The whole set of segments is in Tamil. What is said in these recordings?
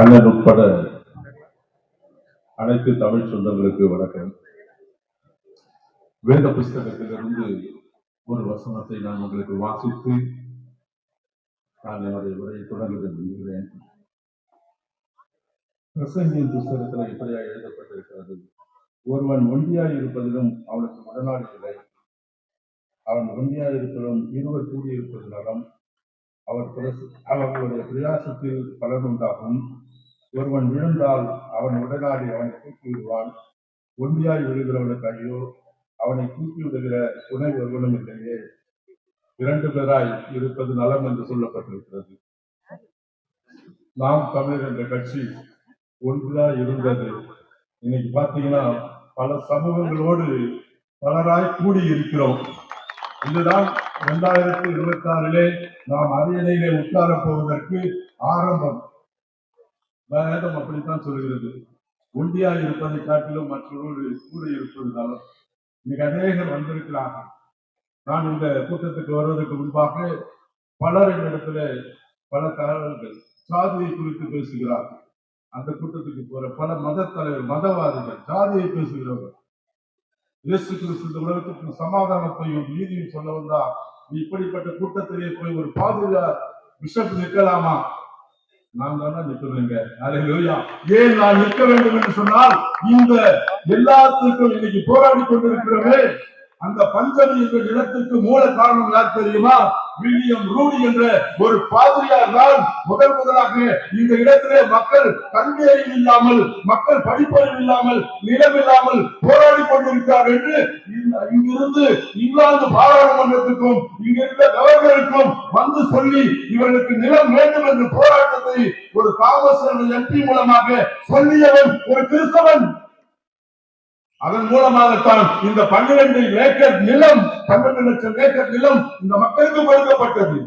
அண்ணன் உட்பட அனைத்து தமிழ் சொந்தங்களுக்கு வணக்கம். வேத புஸ்தகத்திலிருந்து ஒரு வசனத்தை நான் உங்களுக்கு வாசித்து நான் என்னுடைய உரையை தொடங்க விரும்புகிறேன் பிரசங்கியின் புஸ்தகத்தில் இப்படியா எழுதப்பட்டிருக்கிறது. ஒருவன் ஒண்டியாய் இருப்பதிலும் அவனுக்கு உடனாடி இல்லை. அவன் ஒண்டியாய் இருப்பதும் இருவர் கூடியிருப்பது நலம் அவர் பிரச- அவர்களுடைய பிரயாசத்தில் பலன் உண்டாகும். ஒருவன் விழுந்தால் அவன் உடனாடி அவனை தூக்கி விடுவான் ஒண்டியாய் விழுகிறவனுக்கு ஐயோ அவனை தூக்கி விடுகிற துணை ஒருவனும் இல்லையே. இரண்டு பேராய் இருப்பது நலம் என்று சொல்லப்பட்டிருக்கிறது. நாம் தமிழர் என்ற கட்சி ஒன்றுதான் இருந்தது. இன்னைக்கு பாத்தீங்கன்னா பல சமூகங்களோடு பலராய் கூடி இருக்கிறோம் இதுதான் இரண்டாயிரத்தி இருபத்தி ஆறிலே நாம் அரியணையிலே உட்கார போவதற்கு ஆரம்பம். வேதம் அப்படித்தான் சொல்கிறது. ஒண்டியா இருப்பதை காட்டிலும் மற்றொரு கூட இருப்பதுனால இன்னைக்கு அநேகர் வந்திருக்கிறாங்க. நான் இந்த கூட்டத்துக்கு வருவதற்கு முன்பாக பலர் என்னிடத்துல பல தகவல்கள் சாதியை குறித்து பேசுகிறார்கள். அந்த கூட்டத்துக்கு போற பல மத தலைவர் மதவாதிகள் ஜாதியை பேசுகிறவர்கள். இயேசு கிறிஸ்து இந்த உலகத்துக்கு சமாதானத்தையும் நீதியும் சொல்ல வந்தா நீ இப்படிப்பட்ட கூட்டத்திலே போய் ஒரு பாதுகா பிஷப் நிற்கலாமா? நான் தானே நிற்க வேண்டும் ஏன் நான் நிற்க வேண்டும் என்று சொன்னால் இந்த எல்லாத்துக்கும் இன்னைக்கு போராடி கொண்டிருக்கிறோமே அந்த பஞ்சமி என்ற நிலத்திற்கு மூல காரணம் யார் தெரியுமா? வில்லியம் ரூடி என்ற ஒரு பாதிரியார் தான் முதல் முதலாக இந்த இடத்திலே மக்கள் கல்வி அறிவு இல்லாமல் மக்கள் படிப்பறிவு இல்லாமல் நிலம் இல்லாமல் போராடி கொண்டிருக்கிறார் என்று இங்கிருந்து இங்கிலாந்து பாராளுமன்றத்துக்கும் இங்கிருந்த கவர்னருக்கும் வந்து சொல்லி இவர்களுக்கு நிலம் வேண்டும் என்று போராட்டம் என்பதை ஒரு காங்கிரஸ் எம்பி மூலமாக சொல்லியவன் ஒரு கிறிஸ்தவன். அதன் மூலமாகத்தான் இந்த பன்னிரண்டு ஏக்கர் நிலம் பன்னெண்டு லட்சம் ஏக்கர் நிலம் இந்த மக்களுக்கு கொடுக்கப்பட்டது.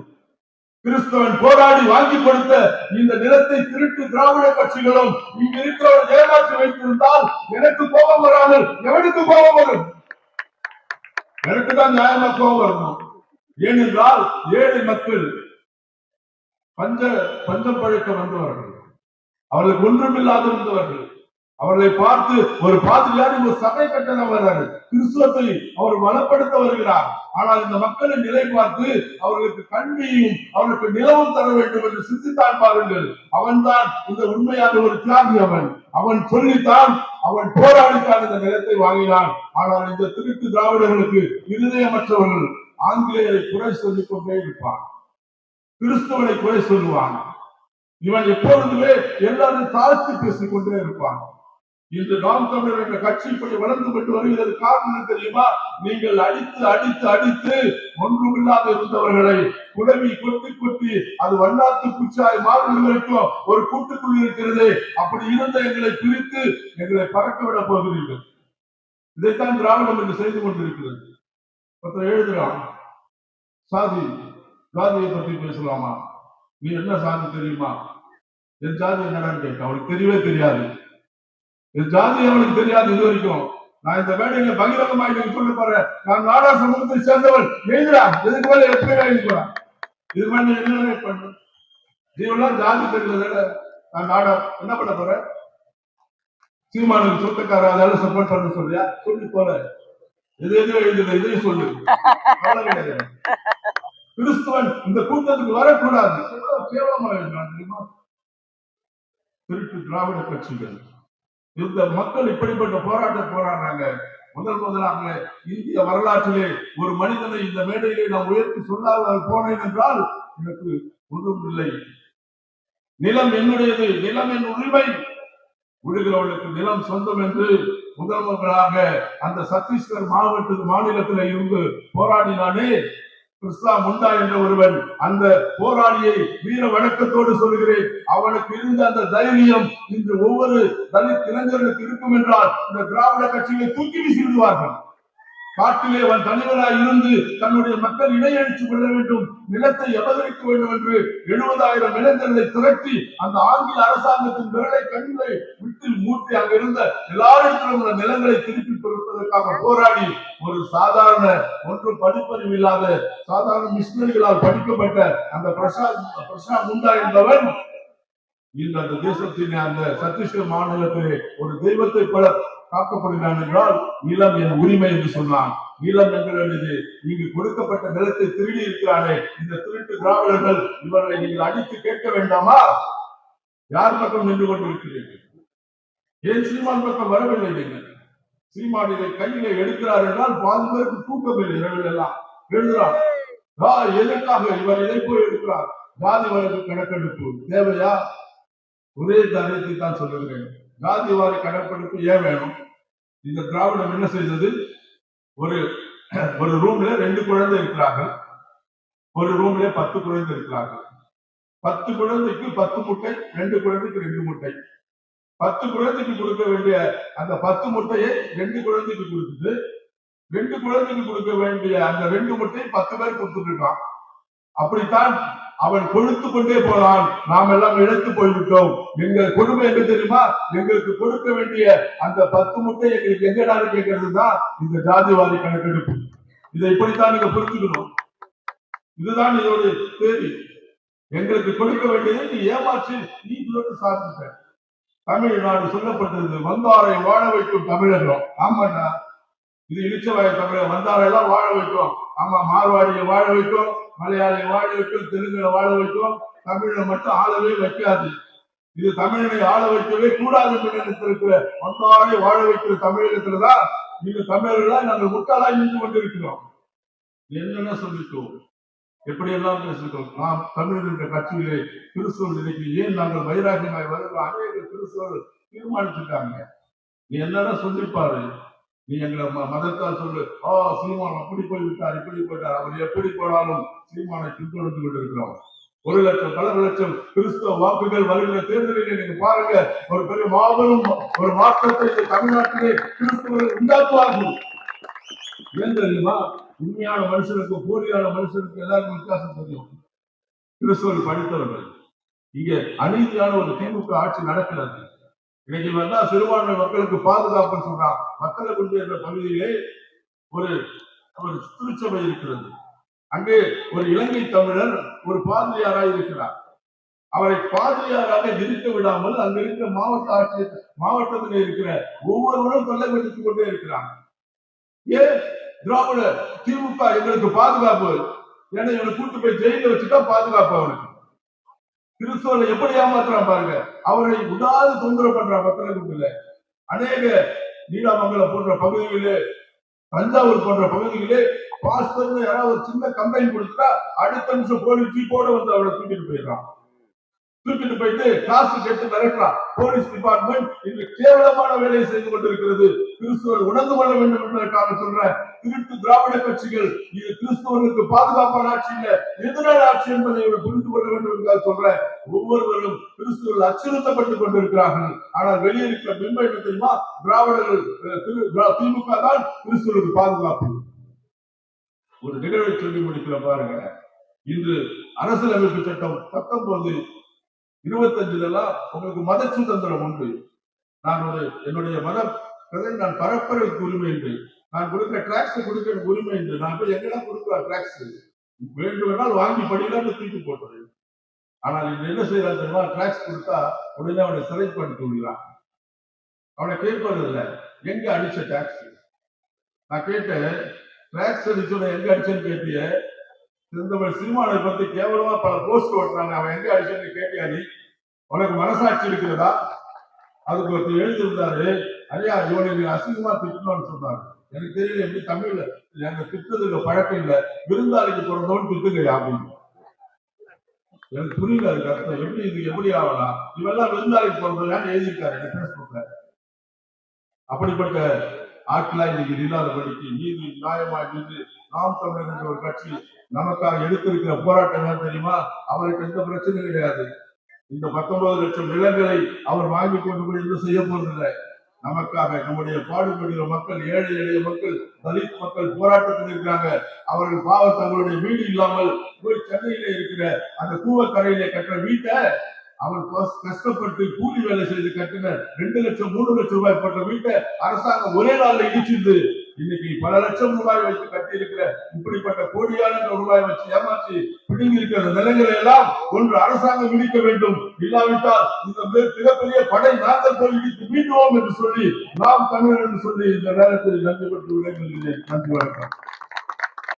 கிறிஸ்தவன் போராடி வாங்கி கொடுத்த இந்த நிலத்தை திருட்டு திராவிட கட்சிகளும் இங்கு இருக்கிறவர் ஏமாற்றி வைத்திருந்தால் எனக்கு கோபம் வராமல் எவனுக்கு கோபம் வரும்? எனக்கு தான் நியாயமா கோபம் வரணும். ஏனென்றால் ஏழை மக்கள் பஞ்ச பஞ்சம் பழக்க வந்தவர்கள். அவர்களுக்கு ஒன்றுமில்லாத இருந்தவர்கள். அவர்களை பார்த்து ஒரு பாதிரியார் ஒரு சபை கட்டணம் வர்றாரு. கிறிஸ்துவத்தை அவர் வளப்படுத்த வருகிறார். ஆனால் இந்த மக்களின் நிலை பார்த்து அவர்களுக்கு கல்வியும் அவர்களுக்கு நிலவும் தர வேண்டும் என்று சிந்தித்தான் பாருங்கள். அவன்தான் இந்த உண்மையான ஒரு தியாகி அவன். அவன் சொல்லித்தான் அவன் போராடித்தான் இந்த நிலத்தை வாங்கினான். ஆனால் இந்த திருட்டு திராவிடர்களுக்கு இருதயமற்றவர்கள் ஆங்கிலேயரை குறை சொல்லிக் கொண்டே இருப்பான் கிறிஸ்துவனை குறை சொல்லுவான் இவன் எப்பொழுதுமே எல்லாரும் தாழ்த்தி பேசிக் கொண்டே இருப்பான். இன்று நாம் தமிழர் என்ற கட்சி இப்படி வளர்ந்து கொண்டு வருகிறது காரணம் என்ன தெரியுமா? நீங்கள் அடித்து அடித்து அடித்து ஒன்றுமில்லாத இருந்தவர்களை குடவி கொட்டி கொட்டி அது வண்ணாத்து குச்சாய் மாறுவது வரைக்கும் ஒரு கூட்டுக்குள் இருக்கிறது. அப்படி இருந்த எங்களை பிரித்து எங்களை பறக்க விட போகிறீர்கள். இதைத்தான் திராவிடம் என்று செய்து கொண்டிருக்கிறது. ஒருத்தர் எழுதுகிறான் சாதி ஜாதியை பற்றி பேசலாமா? நீ என்ன சாதி தெரியுமா? என் ஜாதி என்னடான்னு கேட்க அவனுக்கு தெரியவே தெரியாது. என் ஜாதி அவனுக்கு தெரியாது இது வரைக்கும். நான் இந்த மேடையில பகிரங்கமா இன்னைக்கு சொல்ல போறேன். நான் நாடா சமூகத்தை சேர்ந்தவன் எழுதுறா இதுக்கு மேல எப்படி எழுதுறா இதுக்கு இது மேல நீ என்ன பண்ணு நீங்களாம் ஜாதி தெரியல நான் நாடா என்ன பண்ண போறேன் சீமானுக்கு சொந்தக்கார அதெல்லாம் சப்போர்ட் பண்ண சொல்றியா? சொல்லி போல. எது எது எழுதுல இதையும் சொல்லு. அவ்வளவு கிடையாது. கிறிஸ்துவன் இந்த கூட்டத்துக்கு வரக்கூடாது. எவ்வளவு கேவலமா எழுதுறான் தெரியுமா? திருட்டு திராவிட கட்சிகள். இந்த மக்கள் இப்படிப்பட்ட போராட்டம் போராடுறாங்க. முதல் முதலாக இந்திய வரலாற்றிலே ஒரு மனிதனை இந்த மேடையிலே நான் உயர்த்தி சொல்லாமல் போனேன் என்றால் எனக்கு ஒன்றும் இல்லை. நிலம் என்னுடையது. நிலம் என் உரிமை. விடுகிறவர்களுக்கு நிலம் சொந்தம் என்று முதல்வர்களாக முதலாக அந்த சத்தீஸ்கர் மாவட்ட மாநிலத்தில் இருந்து போராடினானே கிருஷ்ணா முண்டா என்ற ஒருவன் அந்த போராளியை வீர வணக்கத்தோடு சொல்கிறேன் அவனுக்கு இருந்த அந்த தைரியம் இன்று ஒவ்வொரு தலித் இளைஞர்களுக்கு இருக்கும் என்றால் இந்த திராவிட கட்சியை தூக்கி வீசி விடுவார்கள் காட்டிலே அவன் தனிவராய் இருந்து தன்னுடைய மக்கள் இடையழிச்சு கொள்ள வேண்டும் நிலத்தை அபகரிக்க வேண்டும் என்று எழுபதாயிரம் இளைஞர்களை திரட்டி அந்த ஆங்கில அரசாங்கத்தின் விரலை கண்களை விட்டு மூட்டி அங்க இருந்த எல்லாரிடத்திலும் உள்ள நிலங்களை திருப்பி கொடுப்பதற்காக போராடி ஒரு சாதாரண ஒன்றும் படிப்பறிவு இல்லாத சாதாரண மிஷினரிகளால் படிக்கப்பட்ட அந்த பிரசாத் பிரசாத் முண்டா என்பவன் இந்த அந்த தேசத்தின் அந்த சத்தீஸ்கர் மாநிலத்திலே ஒரு தெய்வத்தை பல காக்கப்படுகிறான் என்றால் நிலம் என் உரிமை என்று சொன்னான். நிலம் என்கிறது இங்கு கொடுக்கப்பட்ட நிலத்தை திருடி இருக்கிறாரே இந்த திருட்டு திராவிடர்கள் இவர்களை நீங்கள் அடித்து கேட்க வேண்டாமா? யார் பக்கம் நின்று கொண்டிருக்கிறீர்கள்? ஏன் சீமான் பக்கம் வரவில்லை நீங்கள்? சீமான் இதை கையில எடுக்கிறார் என்றால் பாதி பேருக்கு தூக்கம் இல்லை இரவில் எல்லாம். எழுதுறான் எதற்காக இவர் இதை போய் எடுக்கிறார்? ஜாதி வழக்கு கணக்கெடுப்பு தேவையா? ஒரே காரியத்தை தான் சொல்லுகிறேன். ஜாதி வாரி கணக்கெடுப்பு ஏன் வேணும்? இந்த திராவிடம் என்ன செய்தது? ஒரு ஒரு ரூம்ல ரெண்டு குழந்தை இருக்கிறார்கள். ஒரு ரூம்ல பத்து குழந்தை இருக்கிறார்கள். பத்து குழந்தைக்கு பத்து முட்டை ரெண்டு குழந்தைக்கு ரெண்டு முட்டை. பத்து குழந்தைக்கு கொடுக்க வேண்டிய அந்த பத்து முட்டையை ரெண்டு குழந்தைக்கு கொடுத்துட்டு ரெண்டு குழந்தைக்கு கொடுக்க வேண்டிய அந்த ரெண்டு முட்டையை பத்து பேர் கொடுத்துட்டு இருக்கான். அப்படித்தான் அவன் கொடுத்து கொண்டே போனான். நாம் எல்லாம் இழந்து போய்விட்டோம். எங்கள் கொடுமை எங்க தெரியுமா? எங்களுக்கு கொடுக்க வேண்டிய அந்த பத்து முட்டை எங்களுக்கு எங்கடான்னு கேட்கறது தான் இந்த ஜாதிவாதி கணக்கெடுப்பு. இதை இப்படித்தான் நீங்க புரிஞ்சுக்கணும். இதுதான் இதோட தேதி. எங்களுக்கு கொடுக்க வேண்டியதை நீ ஏமாற்றி நீ சொல்லி சாப்பிட்ட தமிழ்நாடு சொல்லப்பட்டது வந்தாரை வாழ வைக்கும் தமிழகம் ஆமாண்ணா. இது இழிச்சவாய தமிழகம் வந்தாரை எல்லாம் வாழ வைக்கும். ஆமா மார்வாடியை வாழ வைக்கும். மலையாளியை வாழ வைக்கும் தெலுங்குல வாழ வைக்கும் தமிழை மட்டும் ஆளவே வைக்காது. இது தமிழனை ஆள வைக்கவே கூடாது என்று இருக்கிற வந்தாரை வாழ வைக்கிற தமிழகத்துலதான் இந்த தமிழர்களா நாங்கள் முட்டாளாய் நின்று கொண்டிருக்கிறோம். என்னென்ன சொல்லிட்டோம்? எப்படியெல்லாம் பேசுகிறோம் நாம் தமிழர் என்ற கட்சியிலே கிறிஸ்துவர் இன்னைக்கு ஏன் நாங்கள் வைராகியமாய் வருகிறோம்? அநேக கிறிஸ்துவர்கள் தீர்மானிச்சிருக்காங்க. நீ என்னடா சொல்லிப்பாரு? நீ எங்களை மதத்தால் சொல்லு. ஆ சீமான் அப்படி போய்விட்டார் இப்படி போயிட்டார். அவர் எப்படி போனாலும் சீமானை பின்தொடர்ந்து கொண்டிருக்கிறோம். ஒரு லட்சம் பல லட்சம் கிறிஸ்தவ வாக்குகள் வருகிற தேர்தலில் நீங்க பாருங்க ஒரு பெரிய மாபெரும் ஒரு மாற்றத்தை இந்த தமிழ்நாட்டிலே கிறிஸ்தவர்கள் உண்டாக்குவார்கள். ஏன் தெரியுமா? உண்மையான மனுஷனுக்கு போலியான மனுஷனுக்கு எல்லாருக்கும் வித்தியாசம் தெரியும். கிறிஸ்தவர்கள் படித்தவர்கள். இங்கே அநீதியான ஒரு திமுக ஆட்சி நடக்கிறது. இன்னைக்கு வந்தா சிறுபான்மை மக்களுக்கு பாதுகாப்புன்னு சொல்றான். மக்களை கொண்டு என்ற பகுதியிலே ஒரு ஒரு திருச்சபை இருக்கிறது. அங்கே ஒரு இலங்கை தமிழர் ஒரு பாதிரியாராய் இருக்கிறார். அவரை பாதிரியாராக இருக்க விடாமல் அங்க இருக்கிற மாவட்ட ஆட்சியர் மாவட்டத்தில் இருக்கிற ஒவ்வொருவரும் தொல்லைப்படுத்திக் கொண்டே இருக்கிறாங்க. ஏன்? திராவிட திமுக எங்களுக்கு பாதுகாப்பு. ஏன்னா இவனை கூட்டு போய் ஜெயில வச்சுட்டா பாதுகாப்பு அவனுக்கு. கிறிஸ்தவனை எப்படி ஏமாத்துறான் பாருங்க. அவரை விடாது தொந்தரவு பண்றான் மக்களுக்குள்ள அநேக நீடாமங்கலம் போன்ற பகுதிகளிலே தஞ்சாவூர் போன்ற பகுதிகளிலே பாஸ்டர்னு யாராவது ஒரு சின்ன கம்ப்ளைண்ட் கொடுத்தா அடுத்த நிமிஷம் போலீஸ் ஜீப்போட வந்து அவரை தூக்கிட்டு போயிடுறான். தூக்கிட்டு போயிட்டு காசு கேட்டு மிரட்டுறான் போலீஸ் டிபார்ட்மெண்ட் இன்று கேவலமான வேலையை செய்து கொண்டிருக்கிறது. கிறிஸ்துவர் உணர்ந்து கொள்ள வேண்டும் என்பதற்காக சொல்ற திருட்டு திராவிட கட்சிகள் இது கிறிஸ்துவர்களுக்கு பாதுகாப்பான ஆட்சி இல்ல எதிரான ஆட்சி என்பதை இவர் புரிந்து கொள்ள வேண்டும் என்றால் சொல்ற ஒவ்வொருவரும் கிறிஸ்துவர்கள் அச்சுறுத்தப்பட்டுக் கொண்டிருக்கிறார்கள். ஆனால் வெளியே இருக்கிற பிம்பம் என்ன தெரியுமா? திராவிடர்கள் திமுக தான் கிறிஸ்துவருக்கு பாதுகாப்பு. ஒரு நிகழ்வை சொல்லி முடிக்கிற பாருங்க. இன்று அரசியலமைப்பு சட்டம் பத்தொன்பது இருபத்தஞ்சுல எல்லாம் உங்களுக்கு மத சுதந்திரம் உண்டு. நான் ஒரு என்னுடைய மத நான் பரப்புறதுக்கு உரிமை உண்டு நான் கொடுக்கிற டிராக்ஸ் கொடுக்க எனக்கு உரிமை உண்டு நான் போய் எங்கெல்லாம் கொடுக்குறேன் டிராக்ஸ் வேண்டுமென்றால் வாங்கி படிக்கலாம்னு தூக்கி போட்டுறேன். ஆனால் இது என்ன செய்யறான் தெரியுமா? டிராக்ஸ் கொடுத்தா உடனே அவனை சிறைப்படுத்தி விடுகிறான். அவனை கேட்பது இல்லை எங்க அடிச்ச டாக்ஸ் நான் கேட்டேன் டிராக்ஸ் அடிச்சவனை எங்க அடிச்சேன்னு கேட்டிய இந்த சினிமாவை பத்தி கேவலமா பல போஸ்ட் ஓட்டுறாங்க அவன் எங்க அடிச்சு கேட்டியா நீ உனக்கு மனசாட்சி இருக்கிறதா? அதுக்கு ஒருத்தர் எழுதியிருந்தாரு. ஐயா இவனை நீ அசிங்கமா திட்டணும்னு சொன்னாரு. எனக்கு தெரியல எப்படி தமிழ்ல எனக்கு திட்டத்துக்கு பழக்கம் இல்லை. விருந்தாளிக்கு பிறந்தவன் திட்டுங்க அப்படின்னு. எனக்கு புரியல அதுக்கு அர்த்தம். எப்படி இது எப்படி ஆகலாம்? இவெல்லாம் விருந்தாளிக்கு பிறந்தவன் எழுதியிருக்காரு. எனக்கு பேஸ்புக்ல அப்படிப்பட்ட ஆட்களா இன்னைக்கு இல்லாதபடிக்கு நீதி நியாயமா நின்று நாம் தமிழர் என்ற ஒரு கட்சி நமக்காக எடுத்திருக்கிற போராட்டம் என்ன தெரியுமா? அவருக்கு எந்த பிரச்சனையும் கிடையாது. இந்த பத்தொன்பது லட்சம் நிலங்களை அவர் வாங்கி கொண்டு போய் எதுவும் செய்ய போறதில்லை நமக்காக நம்முடைய பாடுபடுகிற மக்கள் ஏழை எளிய மக்கள் தலித் மக்கள் போராட்டத்தில் இருக்கிறாங்க. அவர்கள் பாவ தங்களுடைய வீடு இல்லாமல் போய் சென்னையில இருக்கிற அந்த கூவக்கரையில கட்டுற வீட்டை அவர் கஷ்டப்பட்டு கூலி வேலை செய்து கட்டின ரெண்டு லட்சம் மூணு லட்சம் ரூபாய் போட்ட வீட்டை அரசாங்கம் ஒரே நாள்ல இடிச்சிருந்து இன்னைக்கு பல லட்சம் ரூபாய் வைத்து கட்டியிருக்கிற இப்படிப்பட்ட கோடியான ரூபாய் வச்சு ஏமாற்றி பிடுங்கி இருக்கிற நிலங்களை எல்லாம் ஒன்று அரசாங்கம் இடிக்க வேண்டும். இல்லாவிட்டால் இந்த மிக- மிகப்பெரிய படை நாங்கள் போய் இடித்து மீண்டுவோம் என்று சொல்லி நாம் தமிழர் என்று சொல்லி இந்த நேரத்தில் நன்றி பெற்று விடைபெறுகிறேன் நன்றி வணக்கம்.